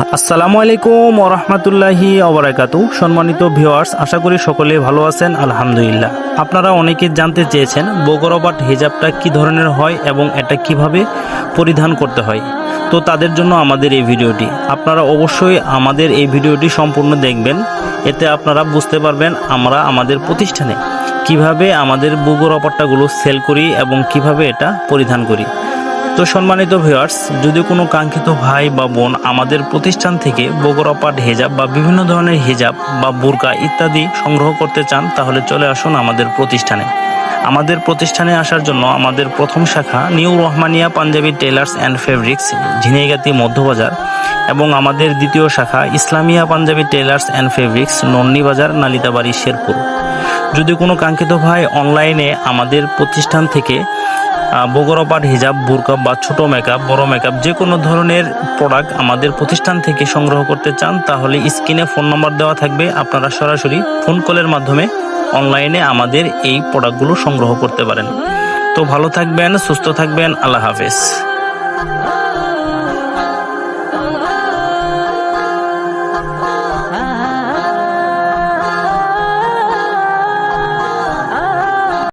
আসসালামু আলাইকুম ওরহমতুল্লাহি অবরাকাতু সম্মানিত ভিউয়ার্স, আশা করি সকলে ভালো আছেন, আলহামদুলিল্লাহ। আপনারা অনেকে জানতে চেয়েছেন বগরবাট হিজাবটা কি ধরনের হয় এবং এটা কীভাবে পরিধান করতে হয়। তো তাদের জন্য আমাদের এই ভিডিওটি। আপনারা অবশ্যই আমাদের এই ভিডিওটি সম্পূর্ণ দেখবেন। এতে আপনারা বুঝতে পারবেন আমরা আমাদের প্রতিষ্ঠানে কীভাবে আমাদের বুগর সেল করি এবং কীভাবে এটা পরিধান করি। তো সম্মানিত ভিউয়ার্স যদি কোনো কাঙ্ক্ষিত ভাই বা বোন আমাদের প্রতিষ্ঠান থেকে বগরাপাট হেজাব বা বিভিন্ন ধরনের হেজাব বা বোরকা ইত্যাদি সংগ্রহ করতে চান, তাহলে চলে আসুন আমাদের প্রতিষ্ঠানে। আমাদের প্রতিষ্ঠানে আসার জন্য আমাদের প্রথম শাখা new Rahmania Punjabi tailors and fabrics, Jhenaigati Madhyabazar এবং আমাদের দ্বিতীয় শাখা Islamia Punjabi tailors and fabrics Nonnibazar Nalitabari, Sherpur. যদি কোনো কাঙ্ক্ষিত ভাই অনলাইনে আমাদের প্রতিষ্ঠান থেকে বগরপাট, হিজাব, বুরকা বা ছোট মেকআপ বড় মেকআপ যে কোনো ধরনের প্রোডাক্ট আমাদের প্রতিষ্ঠান থেকে সংগ্রহ করতে চান, তাহলে স্ক্রিনে ফোন নম্বর দেওয়া থাকবে। আপনারা সরাসরি ফোন কলের মাধ্যমে অনলাইনে আমাদের এই প্রোডাক্টগুলো সংগ্রহ করতে পারেন। তো ভালো থাকবেন, সুস্থ থাকবেন, আল্লাহ হাফেজ।